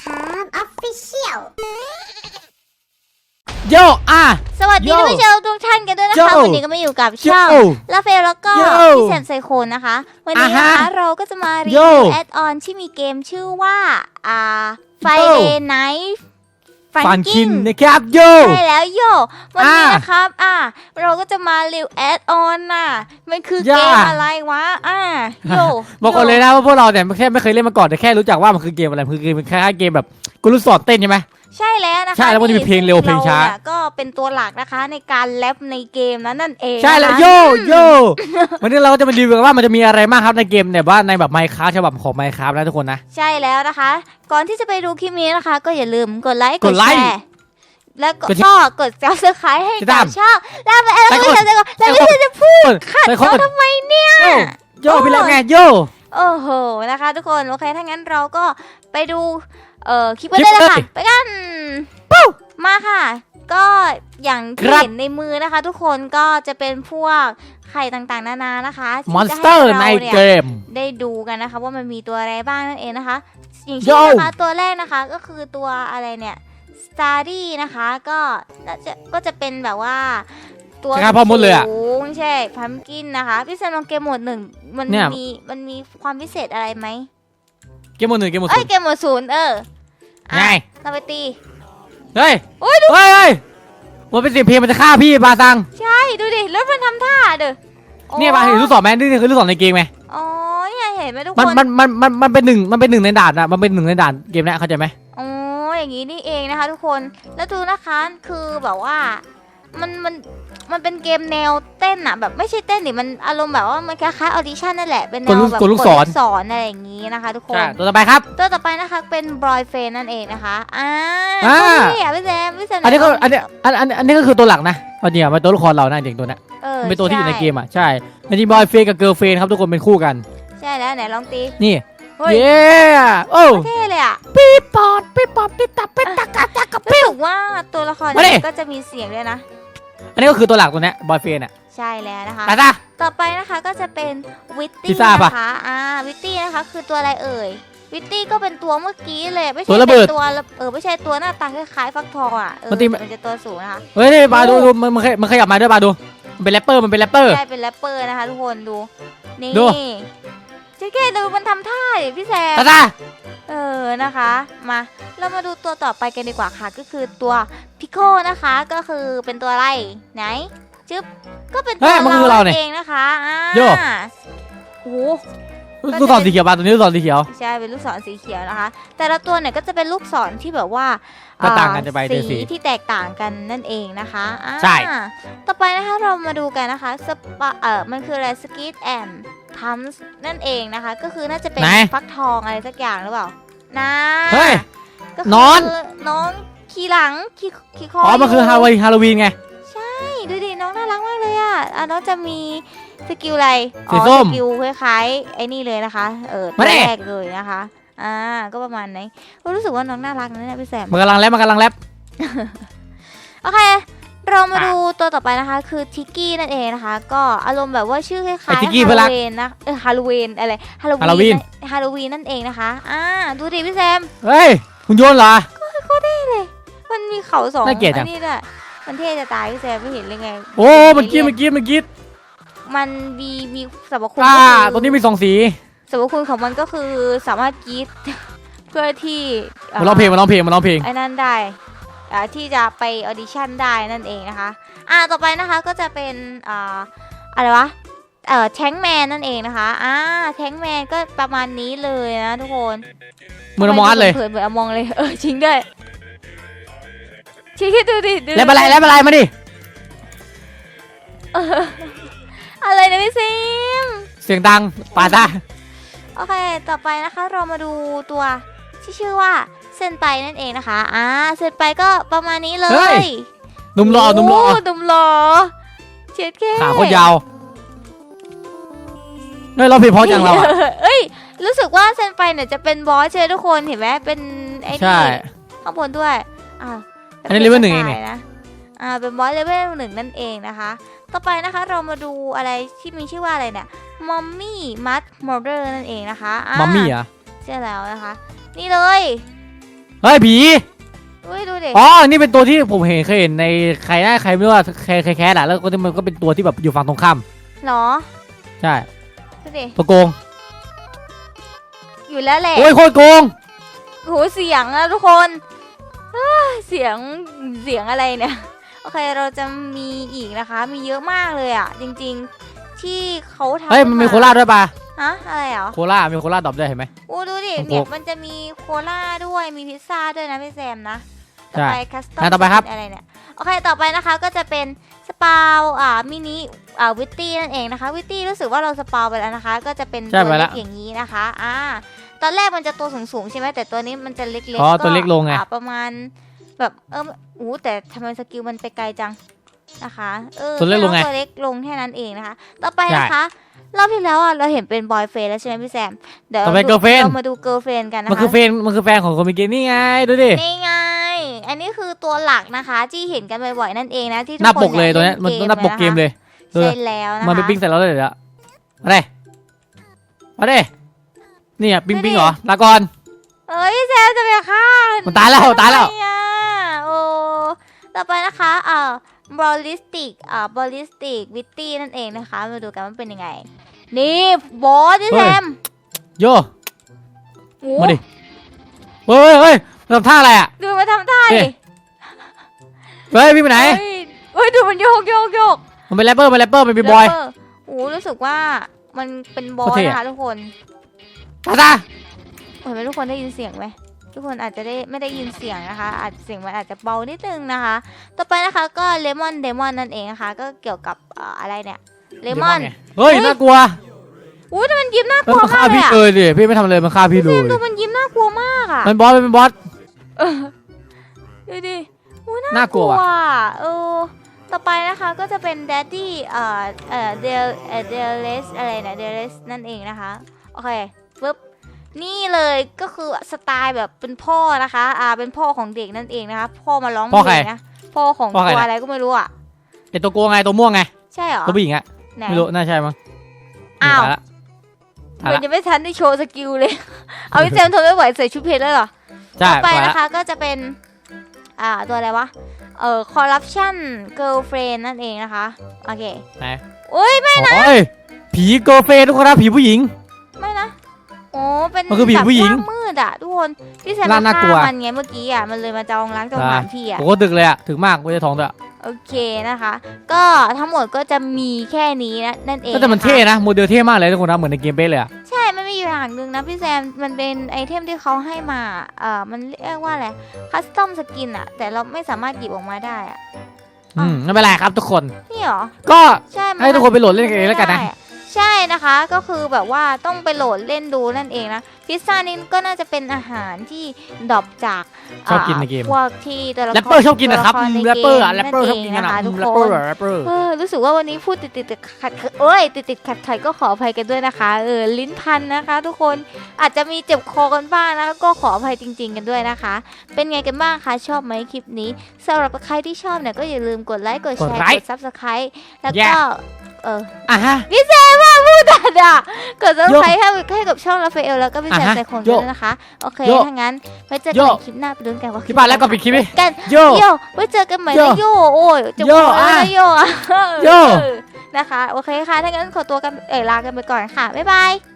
ครับออฟฟิเชียลโยอะ สวัสดีโย่ท่านผู้ชมทุกท่านกันด้วยนะคะโย่วันนี้ก็มาอยู่กับช่องโย่ลาเฟลแล้วก็โย่พี่แซมไซโคนนะคะ วันนี้อ่านะคะฮะเราก็จะมารีโย่วิวแอดออนที่มีเกมชื่อว่า อ่า Friday Night ฟั นคิน Funkin' นะครับโยใช่แล้วโยวันนี้อ่านะครับ อ่า เราก็จะมารีวิวแอดออนน่ะ มันคือเกย่ามอะไรวะ อ่าโยบอกก่อนเลยนะว่าพวกเราเนี่ยแค่ไม่เคยเล่นมาก่อนแต่แค่รู้จักว่ามันคือเกมอะไรมันคือเกมเป็นคล้ายๆเกมแบบ กูรู้สอนเต้นใช่ไหม ใช่แล้วนะคะใช่แล้วมันจะมีเพลงเร็วเพลงช้านี่ก็เป็นตัวหลักนะคะในการแรปในเกมนั้นนั่นเองใช่แล้วนะคะโยโยวันนี้เราก็จะมารีวิวกันว่ามันจะมีอะไรบ้างครับในเกมแบบว่าในแบบไมค์คราฟฉบับของไมค์คราฟนะทุกคนนะ ใช่แล้วนะคะ ก่อนที่จะไปดูคลิปนี้นะคะ ก็อย่าลืมกดไลค์กดไลค์แชร์แล้วก็กดแชร์ก็กด subscribe ให้ติดกัตาบมช่องแล้วไปแล้วไปก็กดจะแล้วก็จะพูดขัดไปกเขาดทำไมเนี่ย โยโยพี่แล้วไงโย โอ้โหนะคะ ทุกคนโอเคถ้างั้นเราก็ไปดู เอ่อคลิปกันคลิปได้เลยค่ะเลยไปกันมาค่ะ ก็อย่างที่ครับเห็นในมือนะคะ ทุกคนก็จะเป็นพวกไข่ต่างๆ นานานะคะที่มอนจะสให้เตอร์ราในเนี่ยเกมได้ดูกันนะคะ ว่ามันมีตัวอะไรบ้างนั่นเองนะคะอย่างโย่เช่นนะคะตัวแรกนะคะก็คือตัวอะไรเนี่ย Starry นะคะก็น่าจะก็จะเป็นแบบว่าตัวคล้ายๆพ่อมดเลยอะสูงใช่พัมกินนะคะ พี่แซมลองเกมโหมดหนึ่งมันเนี่ยมีมันมีความพิเศษอะไรไหมเก มหมดหนึ่งเกมหมดเอ้ศูยนย์เกมโหมดศูนย์เอออะไงเราไปตีเฮ้ยโอ้ยดูเฮ้ยเฮ้ยมันเป็นเสียงเพลงมันจะฆ่าพี่ปาตังใช่ดูดิรถมันทำท่าเด้อโอ้เนี่ยปาเห็นลูกศรไหมนี่คือลูกศรในเกมไหมอ๋อเนี่ยเห็นไหมทุกมันคนมันมันมันมันเป็นหนึ่งมันเป็นหนึ่งในด่านอะมันเป็นหนึ่งในด่านเกมเนี้ยเข้าใจไหม อ๋ออย่างนี้นี่เองนะคะ ทุกคนแล้วดูนะคะคือแบบว่า มันมันมันเป็นเกมแนวเต้นอะแบบไม่ใช่เต้นดิมันอารมณ์แบบว่ามันคล้ายๆออดิชั่นนั่นแหละเป็นแนวแบบกดลูกศร สอนอะไรอย่างนี้นะคะ ทุกคนใช่ตัวต่อไปครับ ตัวต่อไปนะคะเป็นบอยเฟนนั่นเองนะคะอ่าอ่าตัวนี้อะพี่แซมพี่แซมอันนี้ก็ไหลงอันนี้อันอันอันนี้ก็คือตัวหลักนะเอาจริงอะมันตัวละครเรานะจริงตัวเนี้ยออมันเป็นตัวที่อยู่ในช่เกมอะใช่จริงบอยเฟนกับเกิร์ลเฟนครับทุกคนเป็นคู่กัน ใช่แล้วไหนลองตีนี่เฮ้ยเย้โอ้เท่เลยอะปีปอดปีปอดปีตับปีตักกะตักกะ รู้ปิ้วสึกว่าตัวละครมาดิ เนี่ยก็จะมีเสียงด้วยนะ อันนี้ก็คือตัวหลักตัวเนี้ยบอยเฟนอะใช่แล้วนะคะตาตาต่อไปนะคะก็จะเป็นวิตพิตี้ซซ่าปะนะคะ อ่า วิตตี้นะคะ คือตัวอะไรเอ่ย วิตตี้ก็เป็นตัวเมื่อกี้เลย ไม่ใช่ตัวระเบิดป็นตัวระเออไม่ใช่ตัวหน้าตาคล้ายๆฟักทองอะ เออมันตีมันจะตัวสูงนะคะ เฮ้ยนี่ปาดูดูมันมันขยมันขยับมาด้วยปาดูมันเป็นแรปเปอร์มันเป็นแรปเปอร์ใช่เป็นแรปเปอร์นะคะทุกคนดู นี่ ดูเจ๊แกดูมันทำท่าดิพี่แซม ตาตาเออนะคะมาเรามาดูตัวต่อไปกันดีกว่าค่ะ ก็คือตัวพิโคนะคะก็คือเป็นตัวอะไรไหนจึ๊บก็เป็นตัวเฮ้ยมันคือเราเนี่ยเองนะคะอ่าโย่ โอ้โหลูกศรสีเขียวปาตัวนี้ลูกศรสีเขียว ใช่เป็นลูกศรสีเขียวนะคะ แต่ละตัวเนี่ยก็จะเป็นลูกศรที่แบบว่าก็ต่างกันเอ่อจะไปด้วยสีที่แตกต่างกันนั่นเองนะคะอ่าใช่ ต่อไปนะคะเรามาดูกันนะคะสปาเออมันคืออะไรสกีตแอน ทัมส์นั่นเองนะคะ ก็คือน่าจะเป็นไหน ฟักทองอะไรสักอย่างหรือเปล่านะเฮ้ย ก็คืนอน น้องขี่หลังขี่ขี่คออ๋อมันคือฮายู่วายฮาโลวีนไงใช่ดูดิน้องน่ารักมากเลยอะอะน้องจะมีสกิลอะไรอ๋สีอส้มสกิลคล้ายๆไอ้นี่เลยนะคะเออตัมาวดิ แรกเลยนะคะอ่าก็ประมาณนี้ก็รู้สึกว่าน้องน่ารักนะเนี่ยพี่แซม มันกำลังแรปมันกำลังแรปโอเค เรามาอะดูตัวต่อไปนะคะ คือทิกกี้นั่นเองนะคะ ก็อารมณ์แบบว่าชื่อคล้ายไอ้ๆทิกกี้เพื่อนรัฮากโลวีนนะเออฮาโลวีนอะไรฮาโลฮาโลวีวีนนฮาโลวีนนั่นเองนะคะอ่าดูดิพี่แซมเฮ้ยคุณโยนเหรอ มันมีเขาสองน่าเกลียดจัง อันนี้ด้วยมันเท่จะตายพี่แซมไม่เห็นเลยไงโอ้เมื่อกี้เมื่อกี้เมื่อกี้มันมีมีสรรพคุณอ่าก็คือ ตัวนี้มีสองสีสรรพคุณของมันก็คือสามารถกรีด เพื่อที่มันร้องเพลงมันร้องเพลงมันร้องเพลงไอ้นั่นได้อ่า ที่จะไปออดิชั่นได้นั่นเองนะคะ อ่าต่อไปนะคะก็จะเป็นอ่าอะไรวะเอ่อแทงแมนนั่นเองนะคะ อ่าแทงแมนก็ประมาณนี้เลยนะทุกคนเหมือนอมอสเลย เผินๆเหมือนอมองเลยเออจริงด้วยชี้ดูดิดูดิแรปอะไรแรปอะไรมาดิอะไรนะพี่ซิมเสียงดังปาตาโอเค ต่อไปนะคะเรามาดูตัว ที่ชื่อว่าเซนไปนั่นเองนะคะ อ่าเซนไปก็ประมาณนี้เลยหนุ่มหล่อหนุ่มหล่อโหนุ่มหล่อเช็ดแค่ขาโคตรยาวเฮ้ยเราเพลงเพราะจังเราอะเอ้ย รู้สึกว่าเซนไปเนี่ยจะเป็นบอสใช่ไหมทุกคน เห็นไหมเป็นไอ้ใช่นี่ข้างบนด้วยอ่าอันนี้ level หนึ่งเองเนี่ยนะอ่า เป็นบอสเลเวลหนึ่งนั่นเองนะคะ ต่อไปนะคะ เรามาดูอะไรที่มีชื่อว่าอะไรเนี่ย มอมมี่มัดมอร์เดอร์นั่นเองนะคะอ่ามัมมี่เหรอะ ใช่แล้วนะคะ นี่เลยเฮ้ยผีอุ้ยดูดิอ๋อนี่เป็นตัวที่ผมเห็นเคยเห็นในใครได้ใครไม่รู้ว่าใครใครแคสอะแล้วก็มันก็เป็นตัวที่แบบอยู่ฝั่งตรงข้ามเหรอใช่ดูดิตัวโกง อยู่แล้วแหละโอ้ยโคตรโกงโหเสียงนะทุกคนเฮ้ยเสียงเสียงอะไรเนี่ยโอเคเราจะมีอีกนะคะ มีเยอะมากเลยอะ จริง ๆ ที่เขาทำเฮ้ยมันมีโคราชด้วยปะ ฮะอะไรเหรอโคราชมีโคราชดรอปด้วยเห็นไหมอู้ดูดิของเนี่ยผมมันจะมีโคล่าด้วยมีพิซซ่าด้วยนะพี่แซมนะใช่ต่อไปคัสตอมอะต่อไปครับ อะไรเนี่ยโอเคต่อไปนะคะก็จะเป็นสปาวอ่ามินิอ่าวิตตี้นั่นเองนะคะวิตตี้รู้สึกว่าเราสปาวไปแล้วนะคะ ก็จะเป็นใช่ตัวไปเล็แล้กวอย่างนี้นะคะอ่าตอนแรกมันจะตัวสูงๆใช่ไหมแต่ตัวนี้มันจะเล็กๆอ๋อตัวเล็กลงไง อ่าประมาณแบบเอออู้แต่ทำไมสกิลมันไปไกลจัง นะคะเออตัวเล็กลงไงแค่น้อตัวเล็กลงแค่นั้นเองนะคะ ต่อไปนะคะรอบที่แล้วอะเราเห็นเป็นบอยเฟนแล้วใช่ไหมพี่แซม เดี๋ยวต่อไปดู girlfriend เรามาดูเกิร์ลเฟนกันนะคะ มันคือแฟนมันคือแฟนของคนเมื่อกี้นี่ไงดูดิ นี่ไง อันนี้คือตัวหลักนะคะที่เห็นกันบ่อยๆนั่นเองนะที่ทุหน้าคปกเลยตัวเนี้ยล่มันหน้าปกเกมเลยเออใช่แล้วนะคะ มันไปปิ้งใส่เราเลยเดี๋ยวอะมาเด้มาเด้นี่อะปิ้งปิ้งเหรอลาก่อนเอ้ยแซมจะไปฆ่ามัมันตายแล้วตายแล้วโอ้ต่อไปนะคะอ่า บอลลิสติกอ่าบอลลิสติกวิตตี้นั่นเองนะคะ มาดูกันว่าเป็นยังไง นี่บอสที่แซมโยโอ้มาดิเฮ้ยเฮ้ยเฮ้ยทำท่าอะไรอะ ดูมาทำท่าเฮ้ดิยเฮ้ยพี่ไปไหนเฮ้ยเฮ้ยดูมันโยกโยกโยกมันเป็นแรปเปอร์เป็นแรปเปอร์เป็นบีบอยแรปเปร์โอ้รู้สึกว่ามันเป็นบอสโอเคอะนะคะทุกคนตาตาเห็นไหมทุกคนได้ยินเสียงไหม ทุกคนอาจจะได้ไม่ได้ยินเสียงนะคะ อาจเสียงมันอาจจะเบานิดนึงนะคะ ต่อไปนะคะก็เลมอนเดมอนนั่นเองนะคะ ก็เกี่ยวกับเอ่ออะไรเนี่ยเลมอนไงเฮ้ย น่ากลัวอุ้ยแต่มันยิ้มน่ากเฮ้ยลัวมันฆ่ามากเลพี่ยอะเออดิพี่ไม่ทำอะไรมันฆ่าพี่เลเซยมดูมันยิ้มน่ากลัวมากอะมันบอสมันเป็นบอสดูดิอุ้ยน่ากลัวอะเออต่อไปนะคะก็จะเป็น Daddy เอ่อเอ่อเดลเอ่อเดลสอะไรเนี่ยเดลสนั่นเองนะคะ โอเคปึ๊บ นี่เลยก็คือสไตล์แบบเป็นพ่อนะคะ อ่า เป็นพ่อของเด็กนั่นเองนะคะ พ่อมาร้องพ่อเพใครลงนะ พ่อของพ่อใครตัวนะ อะไรก็ไม่รู้อะ ไอตัวโกงไงตัวม่วงไงใช่เหรอตัวผู้หญิงอะไหนไม่รู้น่าใช่มั้งอ้าวตยละตายมันละ ยังไม่ทันได้โชว์สกิลเลย เอาพี่แซมทนไม่ไหวใส่ชุดเพชรแล้วเหรอ ใช่ต่อไปไปละนะคะก็จะเป็น อ่า ตัวอะไรวะ เอ่อ corruption girlfriend นั่นเองนะคะ โอเค ไหนอุ้ยไม่โอ้ยผีเกิร์ลเฟรนทุกคนนะผีผู้หญิงไม่นะ โอ้เป็นมันคือผีแบบผู้หญิงร่ามืดอะทุกคนพี่แซมน่ามาน่ากลัว ฆ่ามันไงเมื่อกี้อะมันเลยมาจองล้างจองผ่านพี่อะโอ้โหดึกเลยอะถึงมากไม่ได้ท้องด้วยโอเคนะคะ ก็ทั้งหมดก็จะมีแค่นี้นะนั่นเองแต่มันนะคะเท่นะโมเดลเท่มากเลยทุกคนนะเหมือนในเกมเป๊ะเลยอะ ใช่ มันมีอยู่อย่างหนึ่งนะพี่แซม มันเป็นไอเทมที่เขาให้มา เอ่อ มันเรียกว่าอะไร คัสตอมสกินอะแต่เราไม่สามารถหยิบออกมาได้อะ อืมไม่เป็นไรครับทุกคน นี่เหรอ ก็ใช่ให้ทุกคนไปโหลดเล่นกันเองแล้วกันนะ ไม่ได้ ใช่นะคะก็คือแบบว่าต้องไปโหลดเล่นดูนั่นเองนะพิซซ่านี่ก็น่าจะเป็นอาหารที่ดรอปจากชอบกินในเกมพวกที่ตัวละครแรปเปอร์ชอบกินนะครับตัวลแรปเปอร์อะแรปเปอร์ชนั่อนบเอกินงกันนะอะคะทุกแรปคเปอร์นแรปเปอร์เออรู้สึกว่าวันนี้พูดติดติดๆขัดๆเอ้ยติดติดขัดขัดๆก็ขออภัยกันด้วยนะคะเออลิ้นพันนะคะ ทุกคนอาจจะมีเจ็บคอกันบ้างนะก็ขออภัยจริง ๆ กันด้วยนะคะ เป็นไงกันบ้างคะชอบไหมคลิปนี้สำหรับใครที่ชอบเนี่ยก็อย่าลืมกดไลค์กดแชร์กดไลค์กด subscribe แล้วแย่ก็ เออ อะฮะดัดอะกดซับสไครต์ให้ให้กับช่องราฟาเอลแล้วก็พี่แซมอะฮะใจคงโยด้วยนะคะ โอเค โยถ้างั้นไว้เจอโยกันใหม่คลิปหน้าไปดูกันว่าคลิปผ่านแล้วก็ปิดคลิปดิกันโย โยไว้เจอกันใหม่โยนะโยโอ้ยจะโยบอกแล้วอะนะโยอะโยเออนะคะ โอเคค่ะ ถ้างั้นขอตัวกันเออลากันไปก่อนค่ะ บ๊ายบาย